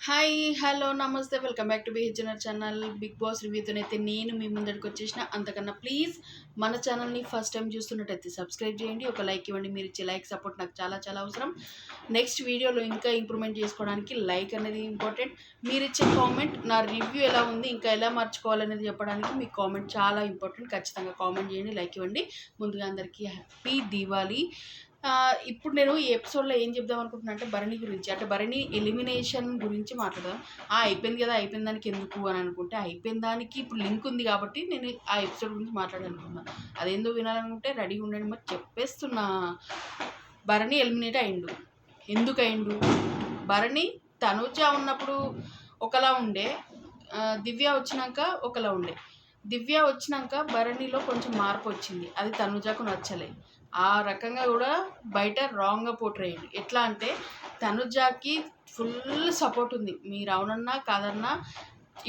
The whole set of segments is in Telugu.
హాయ్ హలో నమస్తే welcome back to BHNR channel Bigg Boss రివ్యూతోనైతే నేను మీ ముందరికి వచ్చేసిన అంతకన్నా ప్లీజ్ మన ఛానల్ని ఫస్ట్ టైం చూస్తున్నట్టయితే సబ్స్క్రైబ్ చేయండి. ఒక లైక్ ఇవ్వండి. మీరు ఇచ్చే లైక్ సపోర్ట్ నాకు చాలా చాలా అవసరం. నెక్స్ట్ వీడియోలో ఇంకా ఇంప్రూవ్మెంట్ చేసుకోవడానికి లైక్ అనేది ఇంపార్టెంట్ మీరు ఇచ్చే కామెంట్ నా రివ్యూ ఎలా ఉంది ఇంకా ఎలా మార్చుకోవాలనేది చెప్పడానికి మీ కామెంట్ చాలా ఇంపార్టెంట్ ఖచ్చితంగా కామెంట్ చేయండి లైక్ ఇవ్వండి. ముందుగా అందరికీ హ్యాపీ దీవాలి ఇప్పుడు నేను ఈ ఎపిసోడ్లో ఏం చెప్దాం అనుకుంటున్నా అంటే భరణి గురించి అంటే భరణి ఎలిమినేషన్ గురించి మాట్లాడదాం. ఆ అయిపోయింది కదా అయిపోయిన దానికి ఎందుకు అని అనుకుంటే అయిపోయిన దానికి ఇప్పుడు లింక్ ఉంది కాబట్టి నేను ఆ ఎపిసోడ్ గురించి మాట్లాడాలనుకున్నాను అదేందో వినాలనుకుంటే రెడీగా ఉండండి మరి చెప్పేస్తున్నా. భరణి ఎలిమినేట్ అయిండు. ఎందుకు అయిండు? భరణి తనుజ ఉన్నప్పుడు ఒకలా ఉండే దివ్య వచ్చినాక ఒకలా ఉండే. దివ్య వచ్చినాక భరణిలో కొంచెం మార్పు వచ్చింది. అది తనుజకు నచ్చలే ఆ రకంగా కూడా బయట రాంగ్గా పోట్రేయండి ఎట్లా అంటే తనుజాకి ఫుల్ సపోర్ట్ ఉంది. మీరు అవునన్నా కాదన్నా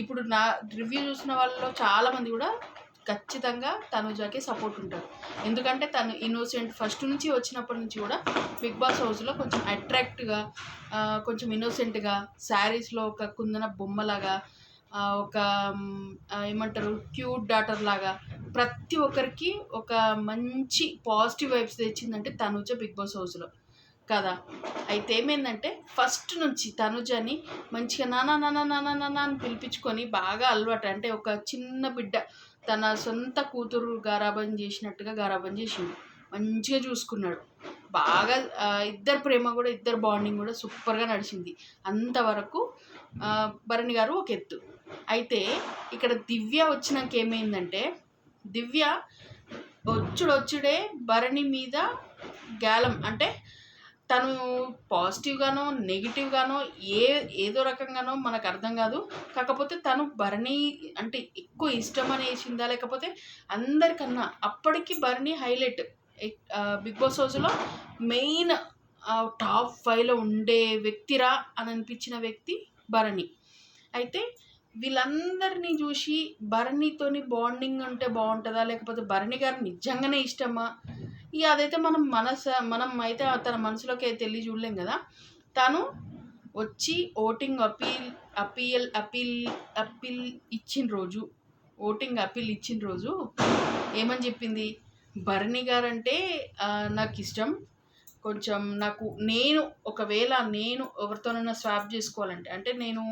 ఇప్పుడు నా రివ్యూ చూసిన వాళ్ళలో చాలామంది కూడా ఖచ్చితంగా తనుజాకి సపోర్ట్ ఉంటారు. ఎందుకంటే తను ఇన్నోసెంట్ ఫస్ట్ నుంచి వచ్చినప్పటి నుంచి కూడా బిగ్ బాస్ హౌస్లో కొంచెం అట్రాక్ట్గా కొంచెం ఇన్నోసెంట్గా శారీస్లో ఒక కుందన బొమ్మలాగా ఒక ఏమంటారు క్యూట్ డాటర్ లాగా ప్రతి ఒక్కరికి ఒక మంచి పాజిటివ్ వైబ్స్ తెచ్చిందంటే తనుజ బిగ్ బాస్ హౌస్లో. కదా? అయితే ఏమైందంటే ఫస్ట్ నుంచి తనుజని మంచిగా నానా నానా నానా నానా అని పిలిపించుకొని బాగా అలవాటు అంటే ఒక చిన్న బిడ్డ తన సొంత కూతురు గారాబం చేసినట్టుగా గారాబం చేసిండు. మంచిగా చూసుకున్నాడు. బాగా ఇద్దరు ప్రేమ కూడా ఇద్దరు బాండింగ్ కూడా సూపర్గా నడిచింది. అంతవరకు భరణి గారు ఒక ఎత్తు. అయితే ఇక్కడ దివ్య వచ్చినాక ఏమైందంటే దివ్య వచ్చుడొచ్చుడే భరణి మీద గాలం. అంటే తను పాజిటివ్గానో నెగిటివ్గానో ఏ ఏదో రకంగానో మనకు అర్థం కాదు. కాకపోతే తను భరణి అంటే ఎక్కువ ఇష్టం అనేసిందా లేకపోతే అందరికన్నా అప్పటికి భరణి హైలైట్. బిగ్ బాస్ హౌస్లో మెయిన్ టాప్ ఫైవ్లో ఉండే వ్యక్తిరా అని అనిపించిన వ్యక్తి భరణి. అయితే వీళ్ళందరినీ చూసి భరణితోని బాండింగ్ ఉంటే బాగుంటుందా? లేకపోతే భరణి గారు నిజంగానే ఇష్టమా? ఇక అదైతే మనం మనస మనం అయితే తన మనసులోకి అయితే వెళ్ళి చూడలేం కదా? తను వచ్చి voting appeal appeal appeal appeal ఇచ్చిన రోజు ఓటింగ్ అపీల్ ఇచ్చిన రోజు ఏమని చెప్పింది? భరణి గారంటే నాకు ఇష్టం కొంచెం నాకు నేను ఒకవేళ నేను ఎవరితోనైనా స్వాప్ చేసుకోవాలంటే అంటే నేను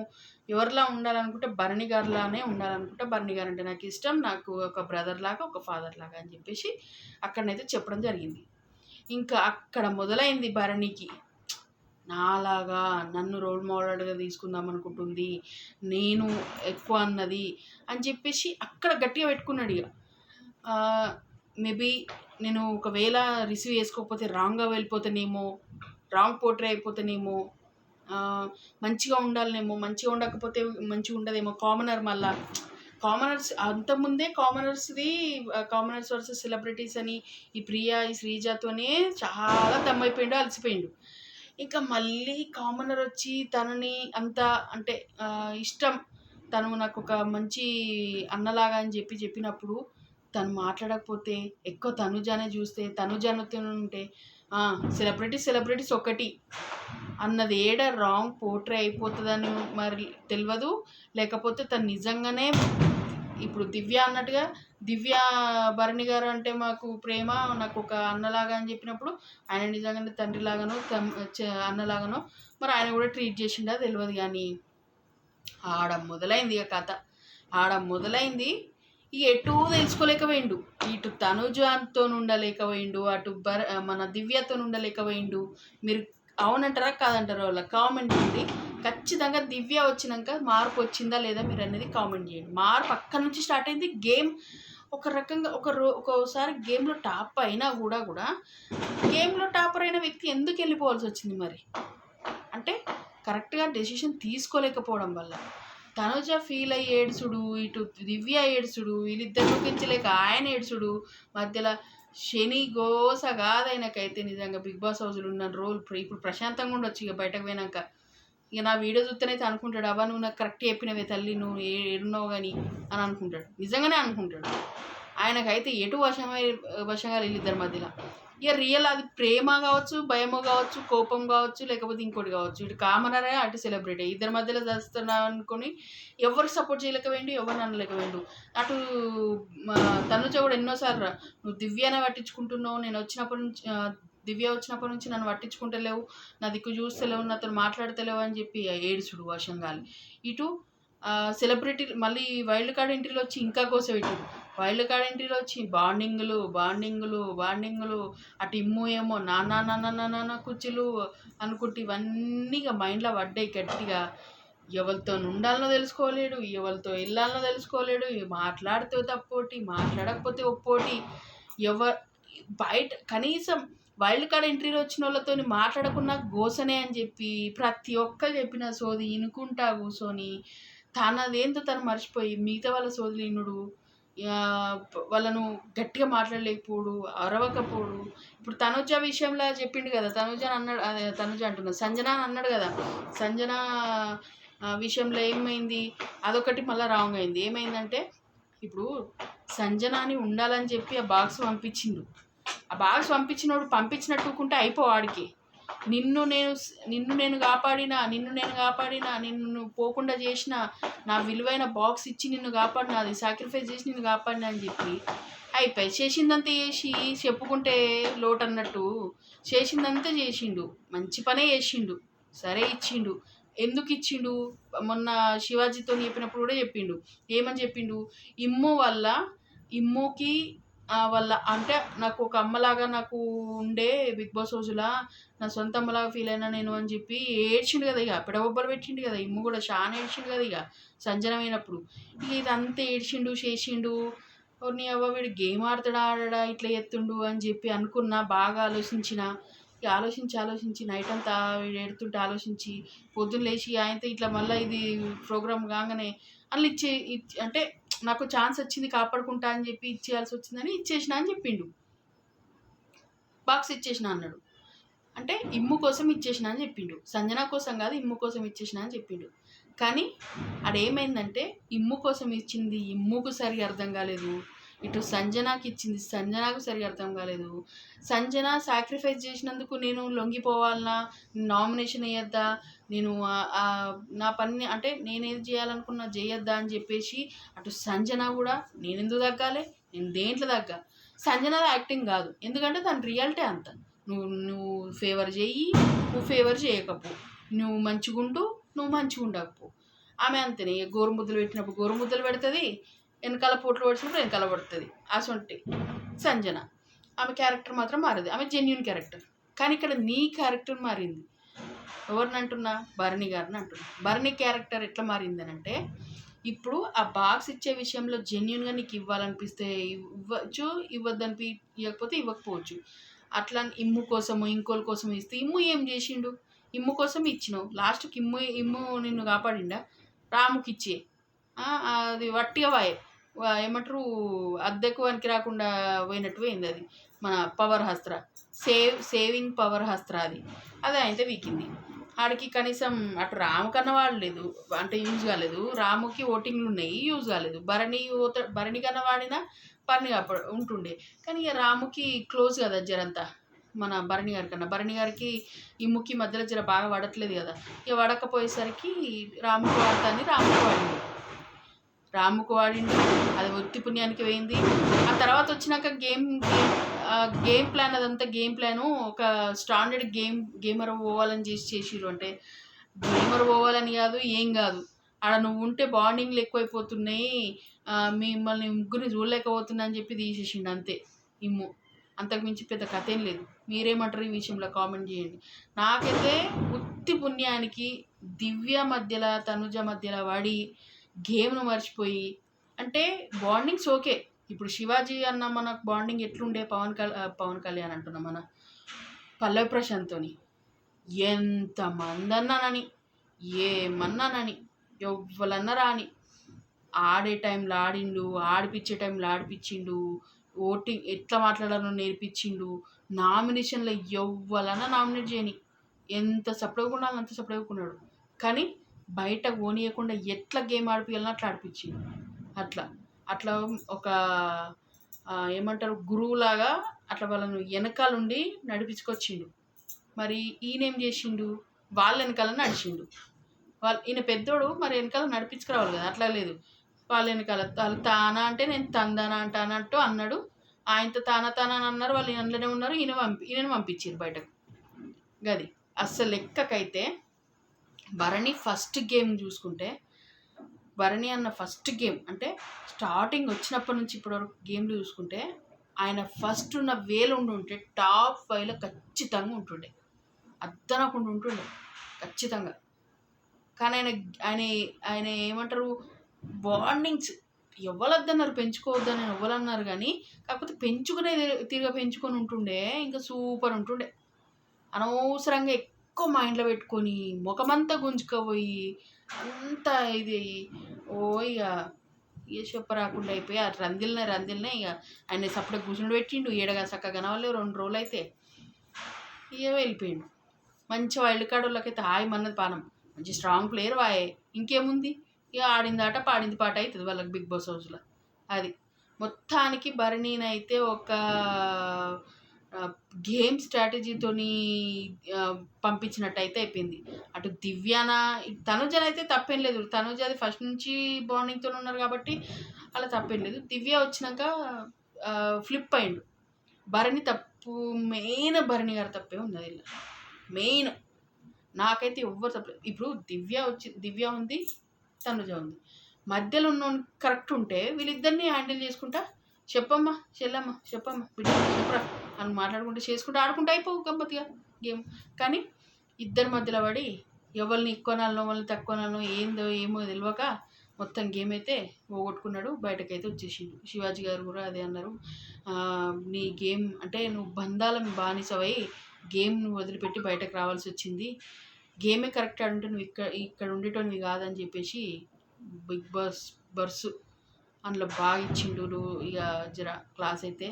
ఎవరిలా ఉండాలనుకుంటే భరణి గారిలానే ఉండాలనుకుంటే భరణి గారు అంటే నాకు ఇష్టం నాకు ఒక బ్రదర్ లాగా ఒక ఫాదర్ లాగా అని చెప్పేసి అక్కడనైతే చెప్పడం జరిగింది. ఇంకా అక్కడ మొదలైంది భరణికి. నాలాగా నన్ను రోల్ మోడల్గా తీసుకుందాం అనుకుంటుంది నేను ఎక్కువ అన్నది అని చెప్పేసి అక్కడ గట్టిగా పెట్టుకున్నాడు ఇక. మేబీ నేను ఒకవేళ రిసీవ్ చేసుకోకపోతే రాంగ్గా వెళ్ళిపోతానేమో రాంగ్ పోర్ట్రే అయిపోతానేమో మంచిగా ఉండాలనేమో మంచిగా ఉండకపోతే మంచిగా ఉండదేమో కామనర్ మళ్ళా. కామనర్స్ అంతకుముందే కామనర్స్ది కామనర్స్ వర్సెస్ సెలబ్రిటీస్ అని ఈ ప్రియా ఈ శ్రీజాతోనే చాలా దమ్మైపోయిండు అలసిపోయిండు. ఇంకా మళ్ళీ కామనర్ వచ్చి తనని అంత అంటే ఇష్టం. తను నాకు ఒక మంచి అన్నలాగా అని చెప్పి చెప్పినప్పుడు తను మాట్లాడకపోతే ఎక్కువ తనుజానే చూస్తే తనుజానతో ఉంటే సెలబ్రిటీ సెలబ్రిటీస్ ఒకటి. అన్నది ఏడ రాంగ్ పోర్ట్రే అయిపోతుందని మరి తెలియదు లేకపోతే తను నిజంగానే ఇప్పుడు దివ్య అన్నట్టుగా దివ్య భరణి గారు అంటే మాకు ప్రేమ నాకు ఒక అన్నలాగా అని చెప్పినప్పుడు ఆయన నిజంగానే తండ్రిలాగానో తమ్ అన్నలాగానో మరి ఆయన కూడా ట్రీట్ చేసిండా తెలియదు కానీ ఆడ మొదలైంది ఇక కథ. ఆడ మొదలైంది ఈ ఎటు తెలుసుకోలేకపోయిండు. ఇటు తనుజాతో ఉండలేకపోయిండు అటు బర మన దివ్యతో ఉండలేకపోయిండు మీరు అవునంటారా? కాదంటారా వాళ్ళ కామెంట్ ఉంది ఖచ్చితంగా దివ్య వచ్చినాక మార్పు వచ్చిందా లేదా మీరు అనేది కామెంట్ చేయండి. మార్పు అక్కడి నుంచి స్టార్ట్ అయింది. గేమ్ ఒక రకంగా ఒక రో ఒక్కోసారి గేమ్లో టాప్ అయినా కూడా కూడా గేమ్లో టాపర్ అయిన వ్యక్తి ఎందుకు వెళ్ళిపోవాల్సి వచ్చింది మరి? అంటే కరెక్ట్గా డెసిషన్ తీసుకోలేకపోవడం వల్ల. తనుజ ఫీల్ అయ్యి ఏడ్చుడు ఇటు దివ్య ఏడ్చుడు వీళ్ళిద్దరు చూపించలేక ఆయన ఏడ్చుడు. మధ్యలో శని గోస నిజంగా బిగ్ బాస్ హౌస్లో ఉన్న రోల్ ఇప్పుడు ప్రశాంతంగా ఉండొచ్చు ఇక బయటకు పోయినాక. ఇక నా వీడియో చూస్తేనైతే అనుకుంటాడు అబ్బా నువ్వు నాకు కరెక్ట్ చెప్పినవే తల్లి నువ్వు ఏ ఏడున్నావు కానీ అని అనుకుంటాడు. నిజంగానే అనుకుంటాడు. ఆయనకైతే ఎటు వశమై వశంగా వీళ్ళిద్దరి మధ్యలో. ఇక రియల్ అది ప్రేమ కావచ్చు భయము కావచ్చు కోపం కావచ్చు లేకపోతే ఇంకోటి కావచ్చు. ఇటు కామనరే అటు సెలబ్రిటీ ఇద్దరి మధ్యలో చేస్తున్నా అనుకుని ఎవరు సపోర్ట్ చేయలేకపోయిండు ఎవరు అనలేకపోయిండు. అటు తనుజ కూడా ఎన్నోసార్లు రా, నువ్వు దివ్యానే పట్టించుకుంటున్నావు నేను వచ్చినప్పటి నుంచి దివ్య వచ్చినప్పటి నుంచి నన్ను పట్టించుకుంటలేవు నా దిక్కు చూస్తలేవు నాతో మాట్లాడతలేవు అని చెప్పి ఏడుచుడు గాలి ఇటు సెలబ్రిటీ మళ్ళీ వైల్డ్ కార్డ్ ఎంట్రీలో వచ్చి ఇంకా కోసపెట్టారు వైల్డ్ కార్డ్ ఎంట్రీలో వచ్చి బాండింగ్లు బాండింగ్లు బాండింగ్లు అటు ఇమ్ము ఏమో నాన్న నాన్న నాన్న కుర్చీలు అనుకుంటే ఇవన్నీ ఇక మైండ్లో పడ్డాయి గట్టిగా. ఎవరితో ఉండాలనో తెలుసుకోలేడు ఎవరితో వెళ్ళాలనో తెలుసుకోలేడు మాట్లాడితే తప్పోటి మాట్లాడకపోతే ఒప్పోటి ఎవరు బయట కనీసం వైల్డ్ కార్డ్ ఎంట్రీలో వచ్చిన వాళ్ళతో మాట్లాడకున్నా గోసనే అని చెప్పి ప్రతి ఒక్కరు చెప్పిన సోది ఇనుకుంటా కూర్చొని తనదేంతో తను మర్చిపోయి మిగతా వాళ్ళ సోదులు ఇనుడు వాళ్ళను గట్టిగా మాట్లాడలేకపోడు అరవకపోడు. ఇప్పుడు తనుజ విషయంలో చెప్పిండు కదా తనుజ అని అన్నాడు అదే తనుజ అంటున్నా సంజన అని అన్నాడు కదా. సంజన విషయంలో ఏమైంది? అదొకటి మళ్ళీ రాంగ్ అయింది. ఏమైందంటే ఇప్పుడు సంజన అని ఉండాలని చెప్పి ఆ బాక్స్ పంపించిండు. ఆ బాక్స్ పంపించినోడు పంపించినట్టుకుంటే అయిపోవాడికి నిన్ను నేను నిన్ను నేను కాపాడినా నిన్ను నేను కాపాడినా నిన్ను పోకుండా చేసిన నా విలువైన బాక్స్ ఇచ్చి నిన్ను కాపాడినా అది సాక్రిఫైస్ చేసి నిన్ను కాపాడినా అని చెప్పి అయిపోయి. చేసిందంతా చేసి చెప్పుకుంటే లోటు అన్నట్టు చేసిందంతా చేసిండు. మంచి పనే చేసిండు. సరే ఇచ్చిండు. ఎందుకు ఇచ్చిండు? మొన్న శివాజీతో చెప్పినప్పుడు కూడా చెప్పిండు. ఏమని చెప్పిండు? ఇమ్ము వల్ల ఇమ్ముకి వాళ్ళ అంటే నాకు ఒక అమ్మలాగా నాకు ఉండే బిగ్ బాస్ రోజులా నా సొంత అమ్మలాగా ఫీల్ అయినా నేను అని చెప్పి ఏడ్చిండు కదా ఇక. పెడబొబ్బలు పెట్టిండు కదా. ఇమ్ము కూడా చాలా ఏడ్చిండు కదా ఇక. సంజనమైనప్పుడు. ఇక ఇదంతా ఏడ్చిండు చేసిండు. కొన్ని నీ అవ్వ వీడు గేమ్ ఆడతాడా ఆడడా ఇట్లా ఎత్తుండు అని చెప్పి అనుకున్నా బాగా ఆలోచించిన. ఇక ఆలోచించి ఆలోచించి నైట్ అంతా వీడు ఎడుతుంటే ఆలోచించి పొద్దున్న లేచి ఆయనతో ఇట్లా మళ్ళీ ఇది ప్రోగ్రామ్ కాగానే అట్లా ఇచ్చే అంటే నాకు ఛాన్స్ వచ్చింది కాపాడుకుంటా అని చెప్పి ఇచ్చేయాల్సి వచ్చిందని ఇచ్చేసిన అని చెప్పిండు. బాక్స్ ఇచ్చేసిన అన్నాడు. అంటే ఇమ్ము కోసం ఇచ్చేసిన అని చెప్పిండు. సంజన కోసం కాదు ఇమ్ము కోసం ఇచ్చేసిన అని చెప్పిండు. కానీ అదేమైందంటే ఇమ్ము కోసం ఇచ్చింది ఇమ్ముకు సరిగా అర్థం కాలేదు. ఇటు సంజనాకి ఇచ్చింది సంజనాకు సరిగా అర్థం కాలేదు. సంజన సాక్రిఫైస్ చేసినందుకు నేను లొంగిపోవాలనా నామినేషన్ వేయద్దా నేను నా పని అంటే నేనేది చేయాలనుకున్నా చేయొద్దా అని చెప్పేసి అటు సంజన కూడా నేను ఎందుకు తగ్గాలి? నేను దేంట్లో తగ్గా? సంజనది యాక్టింగ్ కాదు. ఎందుకంటే దాని రియాలిటీ అంత. నువ్వు నువ్వు ఫేవర్ చేయి నువ్వు ఫేవర్ చేయకపో నువ్వు మంచిగుండు నువ్వు మంచిగా ఉండకపో ఆమె అంతేనే. గోరుముద్దలు పెట్టినప్పుడు గోరుముద్దలు పెడుతుంది వెనకాల పోట్లు పడిచినప్పుడు వెనకాల పడుతుంది అసొంటి సంజన. ఆమె క్యారెక్టర్ మాత్రం మారదు. ఆమె జెన్యున్ క్యారెక్టర్ కానీ ఇక్కడ నీ క్యారెక్టర్ మారింది. ఎవరిని అంటున్నా? భరణి గారిని అంటున్నా. భరణి క్యారెక్టర్ ఎట్లా మారిందని అంటే ఇప్పుడు ఆ బాక్స్ ఇచ్చే విషయంలో జెన్యున్గా నీకు ఇవ్వాలనిపిస్తే ఇవ్వచ్చు ఇవ్వద్దనిపి ఇవ్వకపోతే ఇవ్వకపోవచ్చు. అట్లా ఇమ్ము కోసము ఇంకోళ్ళ కోసం ఇస్తే ఇమ్ము ఏం చేసిండు? ఇమ్ము కోసం ఇచ్చినావు. లాస్ట్కి ఇమ్ము ఇమ్ము నిన్ను కాపాడిండా? రాముకి ఇచ్చే. అది వట్టిగా వాయే. ఏమంటారు? అద్దెకు వనికి రాకుండా పోయినట్టు పోయింది అది. మన పవర్ హస్త్ర. సేవ్ సేవింగ్ పవర్ హస్త్ర అది. అది అయితే వీకింది. ఆడికి కనీసం అటు రాము కన్నా వాడలేదు అంటే యూజ్ కాలేదు. రాముకి ఓటింగ్లు ఉన్నాయి యూజ్ కాలేదు. భరణి ఓత భరణి కన్నా వాడినా పని అప్పుడు ఉంటుండే. కానీ ఇక రాముకి క్లోజ్ కదా జరంతా మన భరణి గారి కన్నా. భరణి గారికి ఈ ముక్కి మధ్యలో జర బాగా పడట్లేదు కదా. ఇక పడకపోయేసరికి రాముకు వాడతాని రాముకు వాడింది. రాముకు వాడింది అది ఒత్తి పుణ్యానికి పోయింది. ఆ తర్వాత వచ్చినాక గేమ్ గేమ్ గేమ్ ప్లాన్ అదంతా గేమ్ ప్లాను ఒక స్టాండర్డ్ గేమ్ గేమర్ పోవాలని చేసి చేసిరు అంటే గేమర్ పోవాలని కాదు ఏం కాదు. ఆడ నువ్వు ఉంటే బాండింగ్లు ఎక్కువైపోతున్నాయి మిమ్మల్ని ముగ్గురిని చూడలేకపోతున్నా అని చెప్పి తీసేసిండు అంతే ఇమ్ము. అంతకుమించి పెద్ద కథ ఏం లేదు. మీరేమంటారు ఈ విషయంలో? కామెంట్ చేయండి. నాకైతే ఉత్తి పుణ్యానికి దివ్య మధ్యలో తనుజ మధ్యలో వాడి గేమ్ను మర్చిపోయి అంటే బాండింగ్స్ ఓకే ఇప్పుడు శివాజీ అన్న మన బాండింగ్ ఎట్లుండే? పవన్ కళ్యాణ్ పవన్ కళ్యాణ్ అంటున్నా మన పల్లవి ప్రశాంత్తోని ఎంతమంది అన్నానని ఏమన్నానని ఎవ్వలన్నా రాని. ఆడే టైంలో ఆడిండు ఆడిపించే టైంలో ఆడిపించిండు ఓటింగ్ ఎట్లా మాట్లాడాలో నేర్పించిండు నామినేషన్లో ఎవ్వలన్నా నామినేట్ చేయని. ఎంత సపరేట్గా ఉండాలో అంత సపరేట్గా ఉన్నాడు. కానీ బయట ఓనియకుండా ఎట్లా గేమ్ ఆడిపియాలని అట్లా ఆడిపించిండు అట్లా. అట్లా ఒక ఏమంటారు గురువులాగా అట్లా వాళ్ళను వెనకాలండి నడిపించుకొచ్చిండు. మరి ఈయనేం చేసిండు? వాళ్ళ వెనకాల నడిచిండు. వాళ్ళు ఈయన పెద్దోడు మరి వెనకాల నడిపించుకురావాలి కదా అట్లా లేదు. వాళ్ళ వెనకాల వాళ్ళు తానా అంటే నేను తందానా అన్నట్టు అన్నాడు. ఆయనతో తానా తానా అని అన్నారు వాళ్ళు అందులోనే ఉన్నారు ఈయన పంపి ఈయనను పంపించారు బయటకు. గది. అస్సలు లెక్కకైతే భరణి ఫస్ట్ గేమ్ చూసుకుంటే భరణి అన్న ఫస్ట్ గేమ్ అంటే స్టార్టింగ్ వచ్చినప్పటి నుంచి ఇప్పటివరకు గేమ్లు చూసుకుంటే ఆయన ఫస్ట్ ఉన్న వేలు ఉండి ఉంటే టాప్ ఫైవ్లో ఖచ్చితంగా ఉంటుండే. అద్దనకుండా ఉంటుండే ఖచ్చితంగా. కానీ ఆయన ఆయన ఆయన ఏమంటారు బాండింగ్స్ ఎవరొద్దన్నారు పెంచుకోవద్దని ఎవరన్నారు కానీ కాకపోతే పెంచుకునే తిరిగి పెంచుకొని ఉంటుండే ఇంకా సూపర్ ఉంటుండే. అనవసరంగా ఎక్కువ మైండ్లో పెట్టుకొని ముఖమంతా గుంజుకపోయి అంత ఇది ఓ ఇక ఏ చెప్ప రాకుండా అయిపోయి ఆ రందిలిన రందిలిన ఇక ఆయన సపరేట్ కూర్చుని పెట్టిండు. ఏడగా చక్కగా కనవాలి రెండు రోజులు అయితే ఇక వెళ్ళిపోయిండు. మంచి వైల్డ్ కార్డ్ వాళ్ళకైతే హాయ్ మన్నది పానం. మంచి స్ట్రాంగ్ ప్లేయర్ వాయే. ఇంకేముంది? ఇక ఆడింది ఆట పాడింది పాట అవుతుంది వాళ్ళకి బిగ్ బాస్ హౌస్లో. అది. మొత్తానికి భరణినైతే ఒక గేమ్ స్ట్రాటజీతోని పంపించినట్టయితే అయిపోయింది. అటు దివ్యాన తనుజన అయితే తప్పేం లేదు. తనుజ అది ఫస్ట్ నుంచి బాండింగ్తో ఉన్నారు కాబట్టి అలా తప్పేం లేదు. దివ్య వచ్చినాక ఫ్లిప్ అయిండు. భరణి తప్పు మెయిన్ భరణి గారు తప్పే ఉంది అది. మెయిన్. నాకైతే ఎవ్వరు తప్పలేదు. ఇప్పుడు దివ్య వచ్చి దివ్య ఉంది తనుజ ఉంది. మధ్యలో ఉన్న కరెక్ట్ ఉంటే వీళ్ళిద్దరిని హ్యాండిల్ చేసుకుంటా చెప్పమ్మా చెల్లమ్మ చెప్పమ్మా బిడ్డ చెప్పరా. అని మాట్లాడుకుంటూ చేసుకుంటూ ఆడుకుంటూ అయిపోవు గమ్మతిగా గేమ్. కానీ ఇద్దరి మధ్యలో పడి ఎవరిని ఎక్కువ వాళ్ళని ఎవరిని తక్కువ ఏందో ఏమో తెలియక మొత్తం గేమ్ అయితే పోగొట్టుకున్నాడు. బయటకైతే వచ్చేసిండు. శివాజీ గారు కూడా అదే అన్నారు. నీ గేమ్ అంటే నువ్వు బంధాల బానిసవై గేమ్ నువ్వు వదిలిపెట్టి బయటకు రావాల్సి వచ్చింది. గేమే కరెక్ట్ ఆడుంటే నువ్వు ఇక్కడ ఇక్కడ ఉండేటోనివి కాదని చెప్పేసి బిగ్ బాస్ బర్సు అందులో బాగా ఇచ్చిండు ఇక జర క్లాస్ అయితే.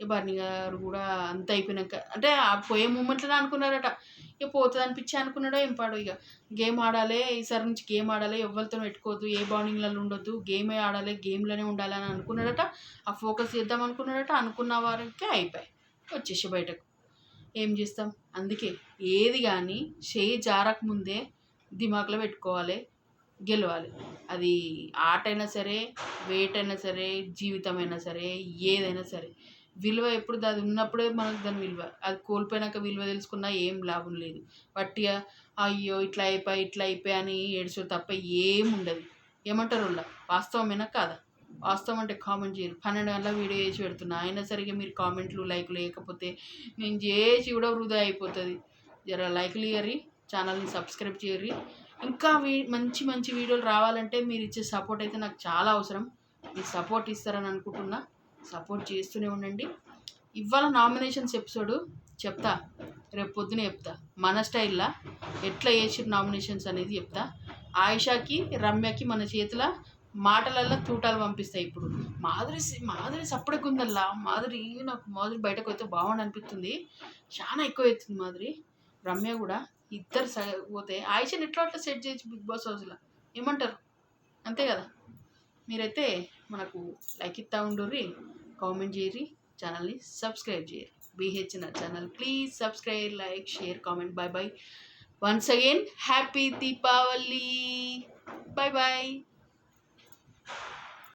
ఇక బర్ని గారు కూడా అంత అయిపోయినాక అంటే ఆ పోయే మూమెంట్లో అనుకున్నారట. ఇక పోతుంది అనిపించి అనుకున్నాడో ఏం పాడు ఇక. గేమ్ ఆడాలి ఈసారి నుంచి గేమ్ ఆడాలి ఎవరితో పెట్టుకోవద్దు ఏ బౌండింగ్లలో ఉండొద్దు గేమే ఆడాలి గేమ్లోనే ఉండాలి అని అనుకున్నాడట. ఆ ఫోకస్ చేద్దాం అనుకున్నాడట అనుకున్న వారికి అయిపోయి వచ్చేసి బయటకు. ఏం చేస్తాం? అందుకే ఏది కానీ చేయి జారకముందే దిమాకులో పెట్టుకోవాలి గెలవాలి. అది ఆట అయినా సరే వెయిట్ అయినా సరే జీవితం అయినా సరే ఏదైనా సరే విలువ ఎప్పుడు అది ఉన్నప్పుడే మనకు దాని విలువ. అది కోల్పోయినాక విలువ తెలుసుకున్నా ఏం లాభం లేదు. వట్టిగా అయ్యో ఇట్లా అయిపోయి ఇట్లా అయిపోయి అని ఏడుచు తప్ప ఏం ఉండదు. ఏమంటారు వాళ్ళ? వాస్తవమేనా కాదా? వాస్తవం అంటే కామెంట్ చేయరు. పన్నెండు గంటల వీడియో చేసి పెడుతున్నా. అయినా సరిగా మీరు కామెంట్లు లైక్లు లేకపోతే నేను చేసి కూడా వృధా అయిపోతుంది. జర లైక్లు ఇయ్యరి ఛానల్ని సబ్స్క్రైబ్ చేయరి ఇంకా వీ మంచి మంచి వీడియోలు రావాలంటే మీరు ఇచ్చే సపోర్ట్ అయితే నాకు చాలా అవసరం. మీరు సపోర్ట్ ఇస్తారని అనుకుంటున్నా. సపోర్ట్ చేస్తూనే ఉండండి. ఇవాళ నామినేషన్స్ ఎపిసోడు చెప్తా. రేపు పొద్దున చెప్తా. మన స్టైల్లో ఎట్లా చేసిన నామినేషన్స్ అనేది చెప్తా. ఆయిషాకి రమ్యకి మన చేతిలో మాటలల్లో తూటాలు పంపిస్తాయి ఇప్పుడు. మాధురి మాధురి సప్పటికి ఉందల్లా మాధురి నాకు మాధురి బయటకు అయితే బాగుండి అనిపిస్తుంది. చాలా ఎక్కువ అవుతుంది మాధురి. రమ్య కూడా. ఇద్దరు పోతే ఆయుషని ఎట్లా అట్లా సెట్ చేయొచ్చు బిగ్ బాస్ హౌస్లో? ఏమంటారు? అంతే కదా. మీరైతే మనకు లైక్ ఇస్తా ఉండుర్రి కామెంట్ చేయరి ఛానల్ని సబ్స్క్రైబ్ చేయరు బీహెచ్ నా channel. Please subscribe like share comment. Bye bye once again happy Deepavali. Bye bye